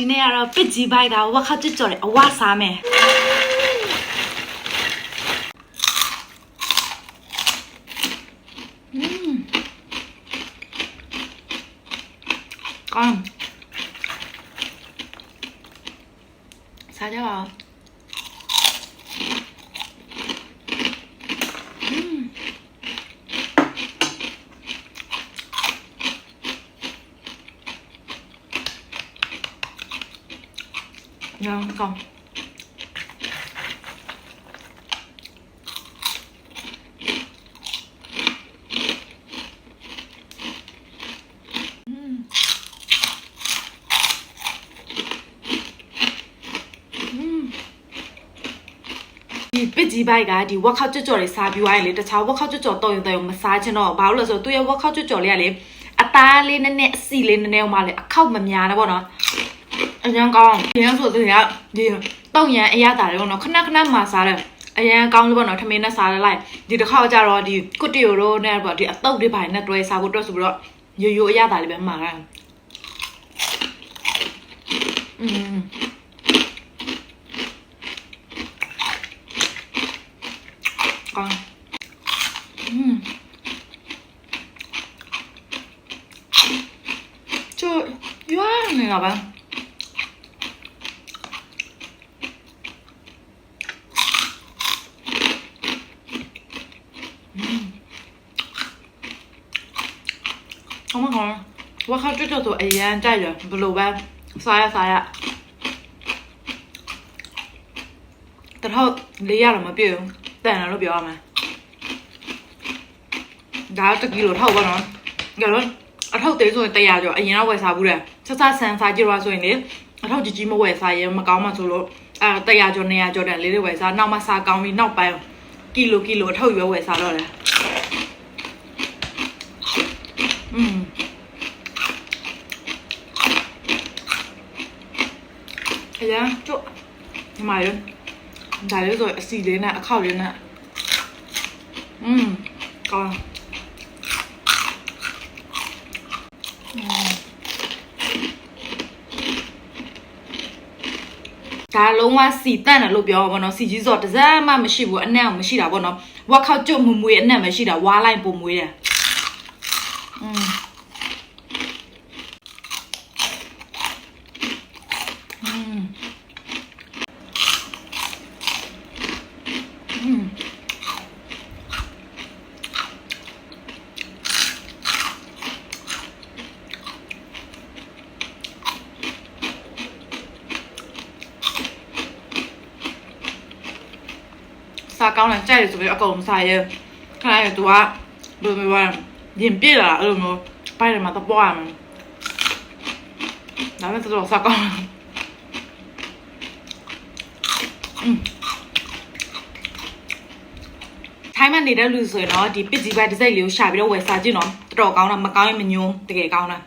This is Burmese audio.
ဒီနေ့ကတော့ပစ်ကြီးဘိုက်ကဝက်ခတ်ကြွကြော်တယ်အဝစားမယ်อืมကောင်းစားကြပါ ညာကောင်းဒီပစ်ကြီးဘိုက်ကဒီ workout ကြော်ကြော်လေးစားပြီးွားရင်လေတခြား workout ကြော်ကြော်တော့ရင်တော့ရင်မစားချင်တော့ဘာလို့လဲဆိုတော့သူ့ရဲ့ workout ကြော်ကြော်လေးကလေအသားလေးနည်းနည်းအစီလေးနည်းနည်းဟိုမှလေအခောက်မများတော့ဗောနော် အရန်ကောင်းဒီရန်ဆိုသူကဒီတောက်ရန်အရသာတွေဗောနော်ခဏခဏမှစားတယ်အရန်ကောင်းလို့ဗောနော်ထမင်းနဲ့စားလိုက်ဒီတစ်ခါကျတော့ဒီကွတ်တီယိုရိုနဲ့ဗောဒီအတုပ်တွေပိုင်းနဲ့တွဲစားဖို့အတွက်ဆိုပြီးတော့ရိုးရိုးအရသာလေးပဲမှာတာอืม ကောင်းอืมကျရွာနေတာပါ အမကောဝါခါကျွတ်တော့အရန်ကြိုက်တယ်ဘယ်လိုပဲစားရစားရတထောက်လေးရတော့မပြည့်ဘူးတန်တယ်လို့ပြောရမှာဒါတကီလိုထောက်ပါတော့ကြတော့အထောက်သေးဆိုရင်100ကျော်အရင်ကဝယ်စားဘူးတဲ့ဆက်ဆက်ဆန်းစားကြည့်ရဆိုရင်လေအထောက်ကြီးကြီးမဝယ်စားရင်မကောင်းမှဆိုလို့အဲ100ကျော်200ကျော်တဲ့လေးတွေဝယ်စားနောက်မှစားကောင်းပြီးနောက်ပိုင်းကီလိုကီလိုအထောက်ရွယ်ဝယ်စားတော့တယ်อืม အရင်ကျဒီမှာရဒါလေးဆိုအစီလေးနဲ့အခောက်လေးနဲ့อืมကောင်းอืมဒါလုံးဝစီတန့်တယ်လို့ပြောပါဘောနော်စီကြီးဆိုတော့တစ်စက်မှမရှိဘူးအနက်အောင်မရှိတာဘောနော်ဝက်ခောက်ကျွတ်မမွေအနက်မရှိတာဝါလိုက်ပုံမွေးတယ်อืม စားကောင်းတယ်ကြိုက်တယ်ဆိုပြီးအကုန်လုံးစားရဲခဏရသူကဘယ်လိုမျိုးလဲရင်ပြည့်လာအဲ့လိုမျိုးပိုက်တယ်မှာတော့ပွားမယ်ဒါပေမဲ့တော်တော်စားကောင်းတယ်อืมထိုင်းမှာနေတဲ့လူဆိုရင်တော့ဒီပစ်ကြီးဘက်တစ်စိတ်လေးကိုရှာပြီးတော့ဝယ်စားကြည့်နော်တော်တော်ကောင်းတာမကောင်းရင်မညွန်းတကယ်ကောင်းတာ